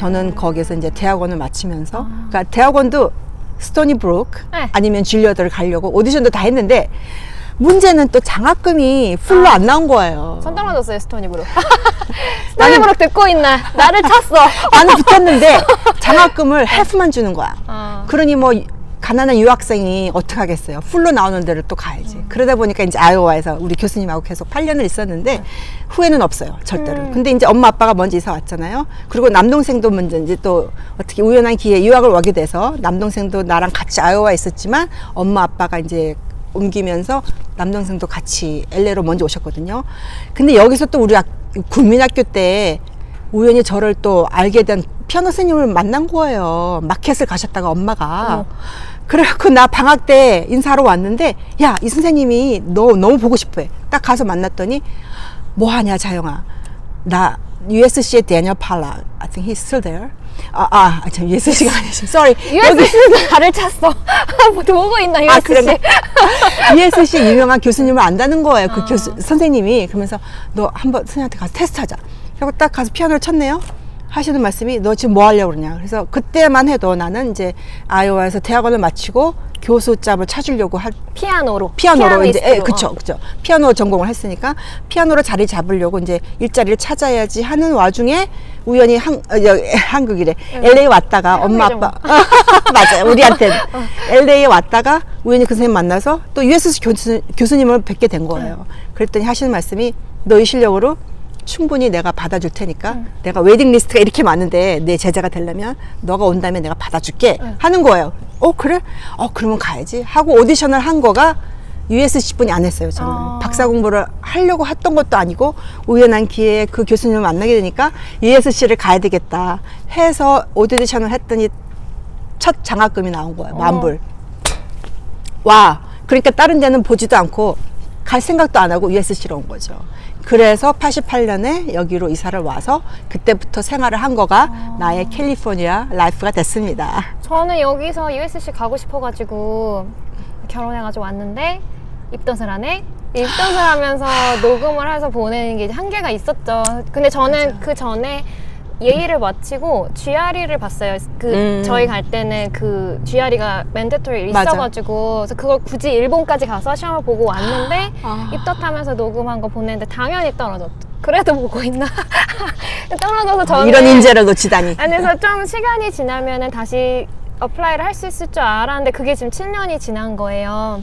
저는 거기서 이제 대학원을 마치면서 그러니까 대학원도 스토니 브룩 네. 아니면 줄리어드를 가려고 오디션도 다 했는데 문제는 또 장학금이 풀로 안 나온 거예요. 선 떨어졌어요 스토니브로. 스토니브로 듣고 있나? 나를 찼어. 나는 붙었는데 장학금을 해프만 주는 거야. 아. 그러니 뭐 가난한 유학생이 어떻게 하겠어요? 풀로 나오는 데를 또 가야지. 그러다 보니까 이제 아이오와에서 우리 교수님하고 계속 8년을 있었는데 후회는 없어요, 절대로. 음. 근데 이제 엄마 아빠가 먼저 이사 왔잖아요. 그리고 남동생도 먼저 이제 또 어떻게 우연한 기회에 유학을 오게 돼서 남동생도 나랑 같이 아이오와에 있었지만 엄마 아빠가 이제 옮기면서 남동생도 같이 LA로 먼저 오셨거든요. 근데 여기서 또 우리 학, 국민학교 때 우연히 저를 또 알게 된 피아노 선생님을 만난 거예요. 마켓을 가셨다가 엄마가. 어머. 그래갖고 나 방학 때 인사하러 왔는데, 야, 이 선생님이 너 너무 보고 싶어 해. 딱 가서 만났더니, 뭐 하냐, 자영아. 나 USC의 데니얼 팔라. I think he's still there. 아, 아, 참, USC가 아니지. Sorry. USC는 나를 찼어. 뭐 보고 있나 아, USC. 그런가? USC 유명한 교수님을 안다는 거예요. 그 교수, 선생님이. 그러면서 너 한번 선생님한테 가서 테스트 하자. 그리고 딱 가서 피아노를 쳤네요. 하시는 말씀이 너 지금 뭐 하려고 그러냐. 그래서 그때만 해도 나는 이제 아이오와에서 대학원을 마치고 교수 짬을 찾으려고 할 피아노로. 피아노로 이제 예. 그쵸 어. 그쵸 피아노 전공을 했으니까 피아노로 자리 잡으려고 이제 일자리를 찾아야지 하는 와중에 우연히 한 어, 여기, 한국이래 LA 왔다가 엄마 아빠 맞아요 우리한테는 LA에 왔다가 우연히 그 선생님 만나서 또 USC 교수, 교수님을 뵙게 된 거예요 그랬더니 하시는 말씀이 너희 실력으로 충분히 내가 받아줄 테니까 내가 웨딩 리스트가 이렇게 많은데 내 제자가 되려면 너가 온다면 내가 받아줄게 하는 거예요. 어 그래? 어 그러면 가야지 하고 오디션을 한 거가 USC 분이 안 했어요. 저는 아. 박사 공부를 하려고 했던 것도 아니고 우연한 기회에 그 교수님을 만나게 되니까 USC를 가야 되겠다 해서 오디션을 했더니 첫 장학금이 나온 거예요. 만 불. 와 그러니까 다른 데는 보지도 않고 갈 생각도 안 하고 USC로 온 거죠. 그래서 88년에 여기로 이사를 와서 그때부터 생활을 한 거가 나의 캘리포니아 라이프가 됐습니다. 저는 여기서 USC 가고 싶어가지고 결혼해가지고 왔는데 입덧을 하네. 입덧을 하면서 녹음을 해서 보내는 게 이제 한계가 있었죠. 근데 저는 그 전에 예의를 마치고 GRE를 봤어요. 그 음. 저희 갈 때는 그 GRE가 맨데토리 맞아. 있어가지고 그래서 그걸 굳이 일본까지 가서 시험을 보고 왔는데 아. 입덧하면서 녹음한 거 보냈는데 당연히 떨어졌죠. 그래도 보고 있나? 떨어져서 저는 이런 인재를 놓치다니. 그래서 좀 시간이 지나면은 다시 어플라이를 할 수 있을 줄 알았는데 그게 지금 7년이 지난 거예요.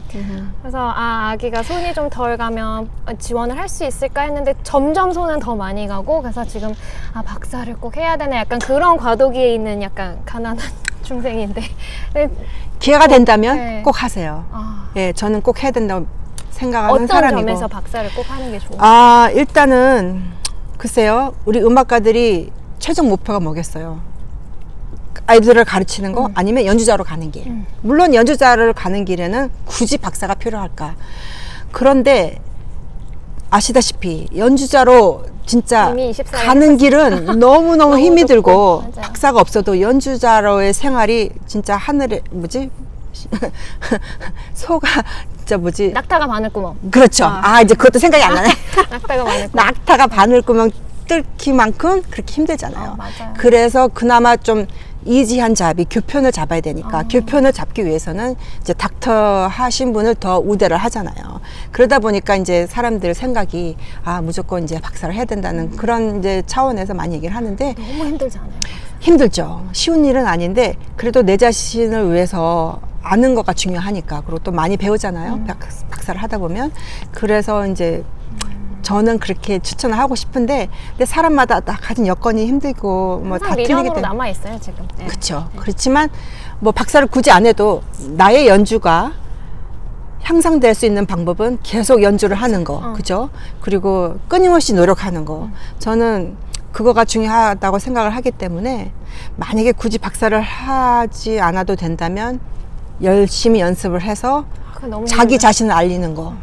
그래서 아 아기가 손이 좀 덜 가면 지원을 할 수 있을까 했는데 점점 손은 더 많이 가고 그래서 지금 아 박사를 꼭 해야 되나 약간 그런 과도기에 있는 약간 가난한 중생인데 기회가 된다면 네. 꼭 하세요. 아, 예, 저는 꼭 해야 된다고 생각하는 어떤 사람이고. 점에서 박사를 꼭 하는 게 좋아요? 아, 일단은 글쎄요. 우리 음악가들이 최종 목표가 뭐겠어요? 아이들을 가르치는 거 아니면 연주자로 가는 길. 음. 물론 연주자를 가는 길에는 굳이 박사가 필요할까? 그런데 아시다시피 연주자로 진짜 이미 24년 가는 길은 너무너무 너무 힘이 들고 맞아요. 박사가 없어도 연주자로의 생활이 진짜 하늘에 뭐지? 소가 진짜 뭐지? 낙타가 바늘구멍. 그렇죠. 아. 아, 이제 그것도 생각이 안 나네. 낙타가 바늘구멍. 낙타가 바늘구멍 뚫기만큼 그렇게 힘들잖아요. 어, 맞아요. 그래서 그나마 좀 이지한 잡이 교편을 잡아야 되니까 아. 교편을 잡기 위해서는 이제 닥터 하신 분을 더 우대를 하잖아요. 그러다 보니까 이제 사람들 생각이 아 무조건 이제 박사를 해야 된다는 그런 이제 차원에서 많이 얘기를 하는데 너무 힘들지 않아요? 힘들죠. 쉬운 일은 아닌데 그래도 내 자신을 위해서 아는 거가 중요하니까 그리고 또 많이 배우잖아요. 음. 박- 박사를 하다 보면 그래서 이제 저는 그렇게 추천을 하고 싶은데 근데 사람마다 다 가진 여건이 힘들고 뭐 다 항상 틀리기 미련으로 때문에 남아 있어요 지금. 네. 그렇죠. 그렇지만 뭐 박사를 굳이 안 해도 나의 연주가 향상될 수 있는 방법은 계속 연주를 하는 거, 어. 그죠? 그리고 끊임없이 노력하는 거. 저는 그거가 중요하다고 생각을 하기 때문에 만약에 굳이 박사를 하지 않아도 된다면 열심히 연습을 해서 그거 너무 자기 힘들어요. 자신을 알리는 거.